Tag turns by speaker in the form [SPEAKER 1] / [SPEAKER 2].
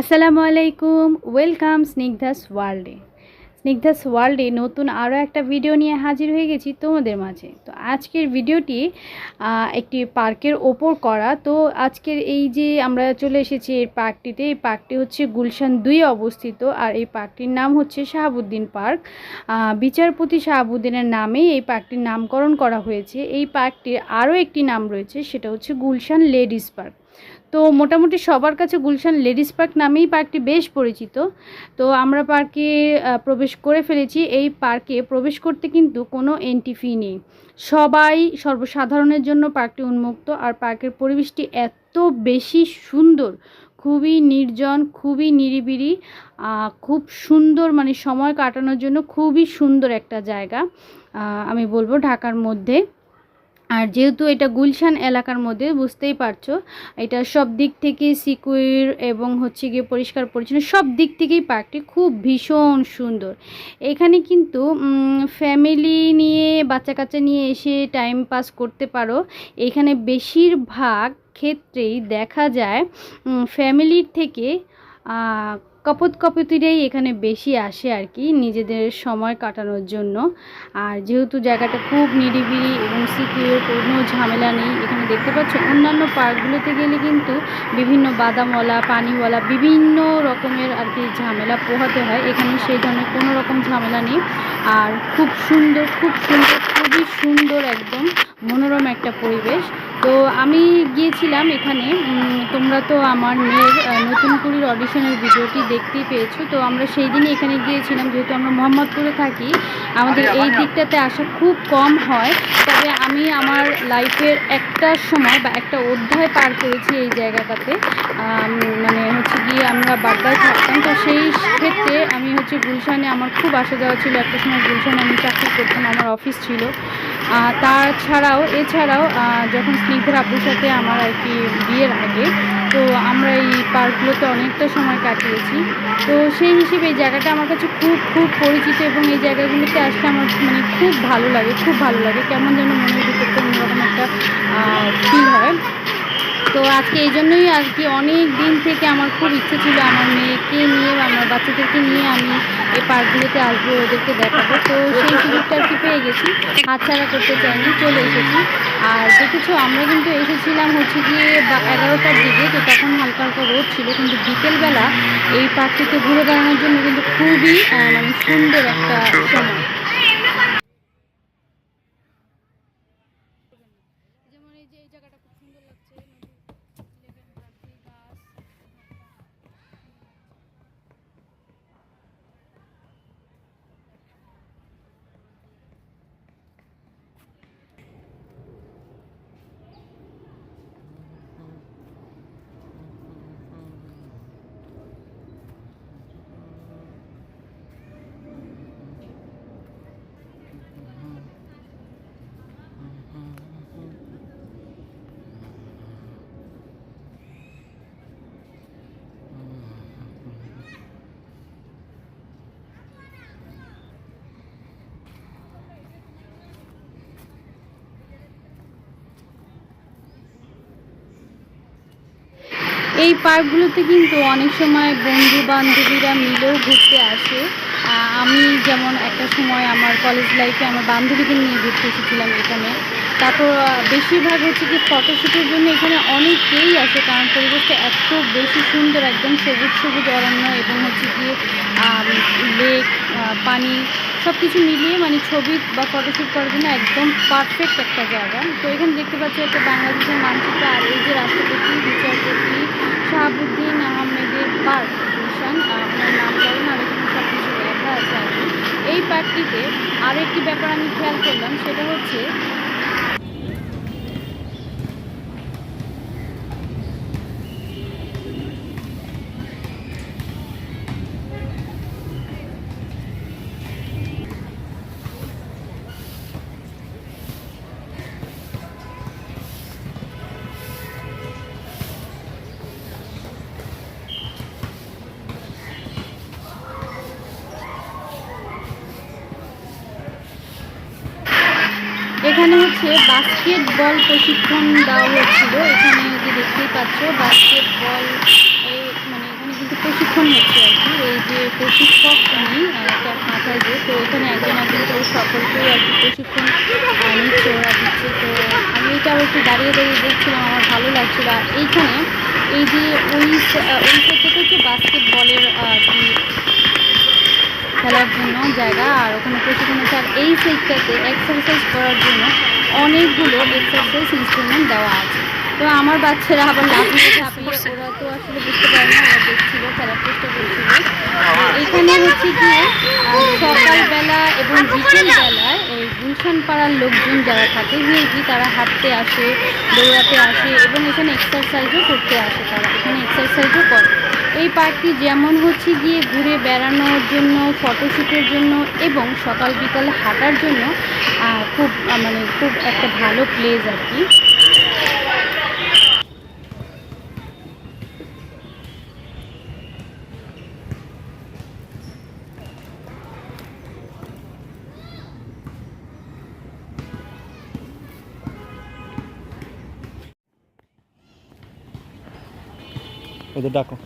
[SPEAKER 1] আসসালামু আলাইকুম। ওয়েলকাম স্নিগ্ধাস ওয়ার্ল্ডে স্নিগ্ধাস ওয়ার্ল্ডে নতুন আরও একটা ভিডিও নিয়ে হাজির হয়ে গেছি তোমাদের মাঝে। তো আজকের ভিডিওটি একটি পার্কের ওপর করা। তো আজকের এই যে আমরা চলে এসেছি এই পার্কটিতে, এই পার্কটি হচ্ছে গুলশান দুই অবস্থিত। আর এই পার্কটির নাম হচ্ছে শাহাবুদ্দিন পার্ক। বিচারপতি শাহাবুদ্দিনের নামেই এই পার্কটির নামকরণ করা হয়েছে। এই পার্কটির আরও একটি নাম রয়েছে, সেটা হচ্ছে গুলশান লেডিস পার্ক। তো মোটামুটি সবার কাছে গুলশান লেডিস পার্ক নামেই পার্কটি বেশ পরিচিত। তো আমরা পার্কে প্রবেশ করে ফেলেছি। এই পার্কে প্রবেশ করতে কিন্তু কোনো এন্ট্রি ফি নেই। সবাই সর্বসাধারণের জন্য পার্কটি উন্মুক্ত আর পার্কের পরিবেশটি এত বেশি সুন্দর, খুবই নির্জন, খুবই নিরিবিলি খুব সুন্দর মানে সময় কাটানোর জন্য খুবই সুন্দর একটা জায়গা আমি বলব ঢাকার মধ্যে। আর যেহেতু এটা গুলশান এলাকার মধ্যে, বুঝতেই পারছ, এটা সব দিক থেকে সিকিউর এবং হচ্ছে গিয়ে পরিষ্কার পরিচ্ছন্ন, সব দিক থেকেই পার্কটি খুব ভীষণ সুন্দর। এখানে কিন্তু ফ্যামিলি নিয়ে বাচ্চা কাচ্চা নিয়ে এসে টাইম পাস করতে পারো। এখানে বেশিরভাগ ক্ষেত্রেই দেখা যায় ফ্যামিলির থেকে কপত কপতিরাই এখানে বেশি আসে আর কি নিজেদের সময় কাটানোর জন্য। আর যেহেতু জায়গাটা খুব নিরিবিলি এবং সিকিউর, কোনো ঝামেলা নেই, এখানে দেখতে পাচ্ছ অন্যান্য পার্কগুলোতে গেলে কিন্তু বিভিন্ন বাদামওয়ালা, পানিওয়ালা বিভিন্ন রকমের আর কি ঝামেলা পোহাতে হয়। এখানে সেই ধরনের কোনো রকম ঝামেলা নেই। আর খুব সুন্দর খুব সুন্দর, খুবই সুন্দর একদম মনোরম একটা পরিবেশ। তো আমি গিয়েছিলাম এখানে। তোমরা তো আমার মেয়ের নতুন কুড়ির অডিশনের ভিডিওটি দেখতেই পেয়েছ। তো আমরা সেই দিনই এখানে গিয়েছিলাম। যেহেতু আমরা মোহাম্মদপুরে থাকি আমাদের এই দিকটাতে আসা খুব কম হয়। তবে আমি আমার লাইফের একটা সময় বা একটা অধ্যায় পার করেছি এই জায়গাটাতে। মানে হচ্ছে গিয়ে আমরা বাড্ডায় থাকতাম। তো সেই ক্ষেত্রে আমি হচ্ছে গুলশানে আমার খুব আসা যাওয়া ছিল। একটা সময় গুলশানে আমি চাকরি করতাম আমার অফিস ছিল। আহ, তাছাড়াও এছাড়াও যখন স্নিগ্ধার আব্বুর সাথে আমার আর কি বিয়ের আগে, তো আমরা এই পার্কগুলোতে অনেকটা সময় কাটিয়েছি। তো সেই হিসেবে এই জায়গাটা আমার কাছে খুব খুব পরিচিত এবং এই জায়গাগুলোতে আসলে আমার মানে খুব ভালো লাগে, খুব ভালো লাগে। কেমন যেন মনের ভিতরটা অন্যরকম একটা ফিল হয়। তো আজকে এই জন্যই আর কি অনেক দিন থেকে আমার খুব ইচ্ছে ছিল আমার মেয়েকে নিয়ে বাচ্চাদেরকে নিয়ে আমি এই পার্কগুলোতে আসব ওদেরকে দেখাবো। তো সেই সুযোগটা আর কি পেয়ে গেছি। হাতছাড়া করতে চাইনি চলে এসেছি। আর দেখেছ আমরা কিন্তু এসেছিলাম হচ্ছে গিয়ে বা এগারোটার দিকে তো তখন হালকা হালকা রোড ছিল কিন্তু বিকেলবেলা এই পার্কটিতে ঘুরে বেড়ানোর জন্য কিন্তু খুবই মানে সুন্দর একটা সময়। এই পার্কগুলোতে কিন্তু অনেক সময় বন্ধু বান্ধবীরা মিলেও ঘুরতে আসে। আমি যেমন একটা সময় আমার কলেজ লাইফে আমার বান্ধবীদের নিয়ে ঘুরতে এসেছিলাম এখানে। তারপর বেশিরভাগ হচ্ছে কি ফটোশ্যুটের জন্য এখানে অনেকেই আসে। কারণ পরিবেশটা এত বেশি সুন্দর একদম সবুজ সবুজ অরণ্য এবং হচ্ছে গিয়ে লেক পানি সব কিছু মিলিয়ে মানে ছবি বা ফটোশ্যুট করার জন্য একদম পারফেক্ট একটা জায়গা। তো এখানে দেখতে পাচ্ছি একটা বাংলাদেশের মানচিত্র আর এই যে রাষ্ট্রপতি বিচারপতি শাহাবুদ্দিন আহমেদের পার্ক আহ, আপনার নামকরণ আর এখানে সব কিছু লেখা আছে আর কি। এই পার্কটিতে আরও একটি ব্যাপার আমি খেয়াল করলাম সেটা হচ্ছে এখানে হচ্ছে বাস্কেটবল প্রশিক্ষণ দেওয়া হচ্ছিল। এখানে যে দেখতেই পাচ্ছ বাস্কেটবল মানে এখানে কিন্তু প্রশিক্ষণ হচ্ছে আর কি। এই যে প্রশিক্ষক উনি ক্যাপ মাথায় যে, তো এখানে একজন একজন করে সকলকেই আর কি প্রশিক্ষণ নিচ্ছে ওরা দিচ্ছে। তো আমি এটাও একটু দাঁড়িয়ে দাঁড়িয়ে দেখছিলাম, আমার ভালো লাগছিল। আর এইখানে এই যে ওই ওই সাইডটা হচ্ছে বাস্কেটবলের আর কি খেলার জন্য জায়গা আর ওখানে প্রশিক্ষণ হচ্ছে আর এই সাইডটাতে এক্সারসাইজ করার জন্য অনেকগুলো এক্সারসাইজ ইনস্ট্রুমেন্ট দেওয়া আছে। তো আমার বাচ্চারা আবার লাফিয়ে ঝাঁপিয়ে ওরা তো আসলে বুঝতে পারে না ওরা দেখছিল খেলার চেষ্টা করছিল। এখানে হচ্ছে গিয়ে সকালবেলা এবং বিকেলবেলায় এই গুলশান পাড়ার লোকজন যারা থাকে ভিআইপি তারা হাঁটতে আসে দৌড়াতে আসে এবং এখানে এক্সারসাইজও করতে আসে তারা। এখানে এক্সারসাইজও করে। এই পার্কটি যেমন হচ্ছে গিয়ে ঘুরে বেড়ানোর জন্য ফটোশ্যুটের জন্য এবং সকাল বিকাল হাঁটার জন্য খুব মানে খুব একটা ভালো প্লেস আর কি।
[SPEAKER 2] ওদের ডাকো।